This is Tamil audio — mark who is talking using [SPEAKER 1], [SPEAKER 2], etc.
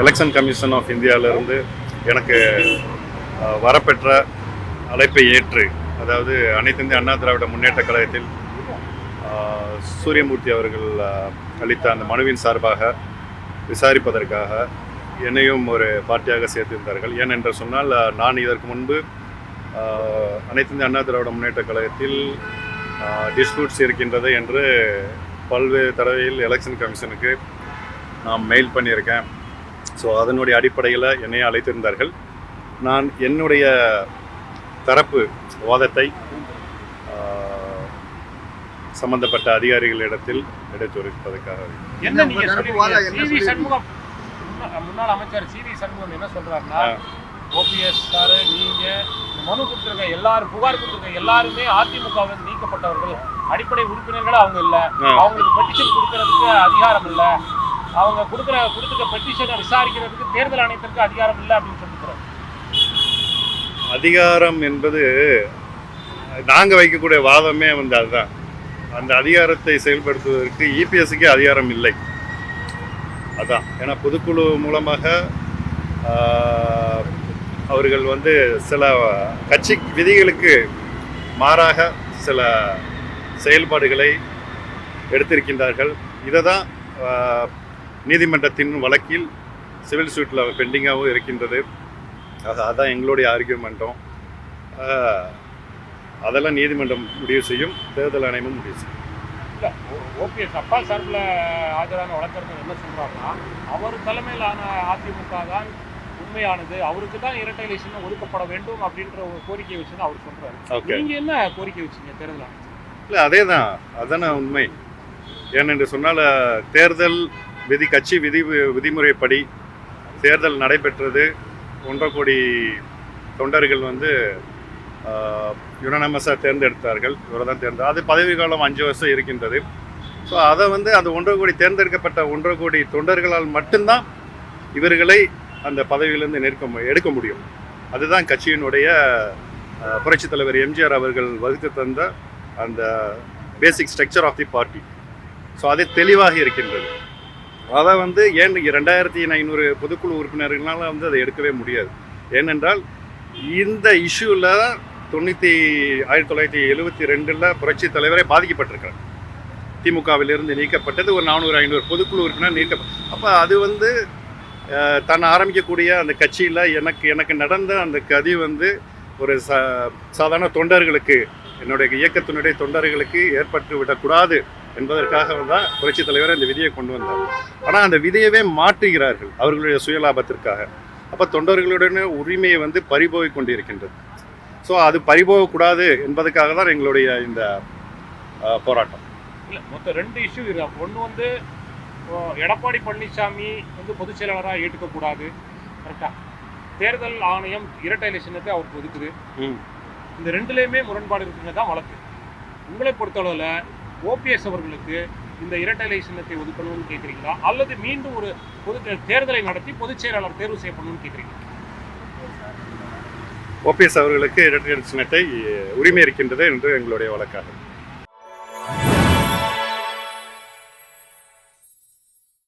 [SPEAKER 1] எலெக்ஷன் கமிஷன் ஆஃப் இந்தியாவிலிருந்து எனக்கு வரப்பெற்ற அழைப்பை ஏற்று அதாவது அனைத்து இந்திய அண்ணா திராவிட முன்னேற்ற கழகத்தில் சூரியமூர்த்தி அவர்கள் அளித்த அந்த மனுவின் சார்பாக விசாரிப்பதற்காக என்னையும் ஒரு பார்ட்டியாக சேர்த்திருந்தார்கள். ஏனென்று சொன்னால் நான் இதற்கு முன்பு அனைத்து இந்திய அண்ணா திராவிட முன்னேற்ற கழகத்தில் டிஸ்பியூட்ஸ் இருக்கின்றது என்று பல்வேறு தடவையில் எலெக்ஷன் கமிஷனுக்கு நான் மெயில் பண்ணியிருக்கேன். ஸோ அதனுடைய அடிப்படையில் என்னை அழைத்திருந்தார்கள். நான் என்னுடைய தரப்பு வாதத்தை சம்பந்தப்பட்ட அதிகாரிகளிடத்தில் எடுத்துரைப்பதற்காக.
[SPEAKER 2] என்ன முன்னாள் அமைச்சர் சிவி சண்முகம் என்ன சொல்றாருன்னா. ஓபிஎஸ் சார் நீங்க மனு கொடுத்துருக்க எல்லாரும் புகார் கொடுத்துருக்க எல்லாருமே அதிமுகவில் நீக்கப்பட்டவர்கள். அடிப்படை உறுப்பினர்கள் அவங்க இல்ல. அவங்களுக்கு பெட்டிஷன் கொடுக்கறதுக்கு அதிகாரம் இல்ல. அவங்க கொடுக்குற கொடுத்துருக்க பெட்டிஷனை விசாரிக்கிறதுக்கு தேர்தல் ஆணையத்திற்கு அதிகாரம் இல்லை அப்படின்னு சொல்லிக்கிறோம்
[SPEAKER 1] அதிகாரம் என்பது நாங்கள் வைக்கக்கூடிய வாதமே வந்து அதுதான். அந்த அதிகாரத்தை செயல்படுத்துவதற்கு இபிஎஸ்க்கு அதிகாரம் இல்லை. அதான். ஏன்னா பொதுக்குழு மூலமாக அவர்கள் வந்து சில கட்சி விதிகளுக்கு மாறாக சில செயல்பாடுகளை எடுத்திருக்கின்றார்கள். இதை தான் நீதிமன்றத்தின் வழக்கில் சிவில் சூட்டில் பெண்டிங்காகவும் இருக்கின்றது. ஆக அதான் எங்களுடைய ஆர்கியூமெண்ட்டும் அதெல்லாம் நீதிமன்றம் முடிவு செய்யும். தேர்தல் ஆணையமும் முடிவு செய்யும்.
[SPEAKER 2] இல்ல ஓபிஎஸ் அப்பா சார்பில் ஆஜரான வழக்கறிஞர் என்ன சொல்றாருன்னா அவர் தலைமையிலான அதிமுக தான் உண்மையானது. அவருக்கு தான் இரட்டை ஒதுக்கப்பட வேண்டும் அப்படின்ற ஒரு கோரிக்கை வச்சு அவர் சொல்றாரு.
[SPEAKER 1] ஓகே.
[SPEAKER 2] நீங்க என்ன கோரிக்கை வச்சீங்க தேர்தல்
[SPEAKER 1] இல்லை அதே தான் அதான உண்மை. ஏனென்று சொன்னால் தேர்தல் விதி கட்சி விதி விதிமுறைப்படி தேர்தல் நடைபெற்றது. ஒன்றரை கோடி தொண்டர்கள் வந்து யுனனமஸாக தேர்ந்தெடுத்தார்கள். இவரை தான் தேர்ந்த அது பதவி காலம் அஞ்சு வருஷம் இருக்கின்றது. ஸோ அதை வந்து அந்த ஒன்றரை கோடி தேர்ந்தெடுக்கப்பட்ட ஒன்றரை கோடி தொண்டர்களால் மட்டும்தான் இவர்களை அந்த பதவியிலிருந்து நிற்க எடுக்க முடியும். அதுதான் கட்சியினுடைய புரட்சித் தலைவர் எம்ஜிஆர் அவர்கள் வகுத்து தந்த அந்த basic structure of the party so அது தெளிவாக இருக்கின்றது. அதை வந்து ஏன் ரெண்டாயிரத்தி ஐநூறு பொதுக்குழு உறுப்பினர்களால் வந்து அதை எடுக்கவே முடியாது. ஏனென்றால் இந்த இஷ்யூவில் தொண்ணூற்றி ஆயிரத்தி தொள்ளாயிரத்தி எழுபத்தி ரெண்டில் புரட்சி தலைவரே பாதிக்கப்பட்டிருக்கார் திமுகவிலிருந்து நீக்கப்பட்டது ஒரு நானூறு ஐநூறு பொதுக்குழு உறுப்பினர் நீக்க அப்போ அது வந்து தன்னை ஆரம்பிக்கக்கூடிய அந்த கட்சியில் எனக்கு எனக்கு நடந்த அந்த கதி வந்து ஒரு ச சாதாரண தொண்டர்களுக்கு என்னுடைய இயக்கத்தினுடைய தொண்டர்களுக்கு ஏற்பட்டு விடக்கூடாது. என்பதற்காக தான் புரட்சி தலைவர் இந்த விதியை கொண்டு வந்தார். ஆனால் அந்த விதியவே மாற்றுகிறார்கள் அவர்களுடைய சுயலாபத்திற்காக. அப்போ தொண்டர்களுடைய உரிமையை வந்து பறிபோய் கொண்டிருக்கின்றது. ஸோ அது பறிபோகக்கூடாது என்பதற்காக தான் எங்களுடைய இந்த போராட்டம்.
[SPEAKER 2] இல்ல மொத்தம் ரெண்டு இஷ்யூ இருக்கு. ஒன்று வந்து எடப்பாடி பழனிசாமி வந்து பொதுச் செயலாளராக ஏற்றுக்கக்கூடாது. கரெக்டா தேர்தல் ஆணையம் இரட்டை எலெக்ஷனுக்கு அவருக்கு ஒதுக்குது. இந்த ரெண்டுலேயுமே முரண்பாடு இருக்குங்க தான் வழக்கு. உங்களை பொறுத்தளவில் ஓபிஎஸ் அவர்களுக்கு இந்த இரட்டை சின்னத்தை ஒதுக்கணும்னு கேட்குறீங்களா? அல்லது மீண்டும் ஒரு பொது தேர்தலை நடத்தி பொதுச் செயலாளர் தேர்வு செய்யப்படணும்னு கேட்குறீங்களா?
[SPEAKER 1] ஓபிஎஸ் அவர்களுக்கு இரட்டை சின்னத்தை உரிமை இருக்கின்றது என்று எங்களுடைய வழக்காகும்.